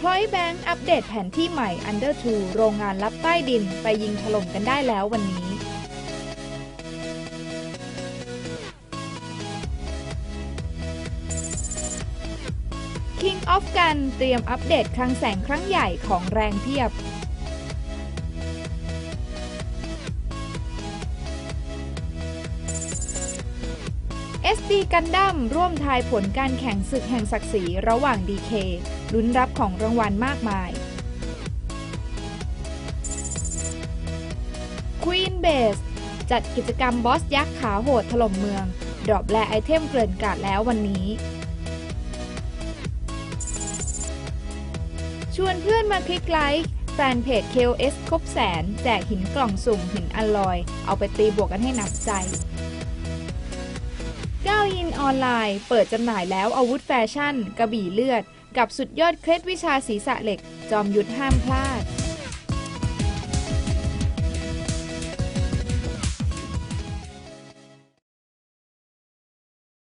พอยแบงค์อัปเดตแผนที่ใหม่ Under 2 โรงงานลับใต้ดิน ไปยิงถล่มกันได้แล้ววันนี้ King of Gun เตรียมอัปเดตคลังแสงครั้งใหญ่ของแรงเพียบ SD Gundam ร่วมทายผลการแข่งศึกแห่งศักดิ์ศรีระหว่าง DK ลุ้นรับของรางวัลมากมาย Queen Base จัดกิจกรรมบอสยักษ์ขาโหดถล่มเมือง ดรอปและไอเทมเกลื่อนกาดแล้ววันนี้ ชวนเพื่อนมาคลิกไลค์แฟนเพจ KOS ครบแสน แจกหินกล่องสุ่มหินอลลอย เอาไปตีบวกกันให้หนักใจ ก้าวอินออนไลน์ เปิดจำหน่ายแล้วอาวุธแฟชั่น กระบี่เลือด กับสุดยอดเคล็ดวิชาศีรษะเหล็ก จอมยุทธห้ามพลาด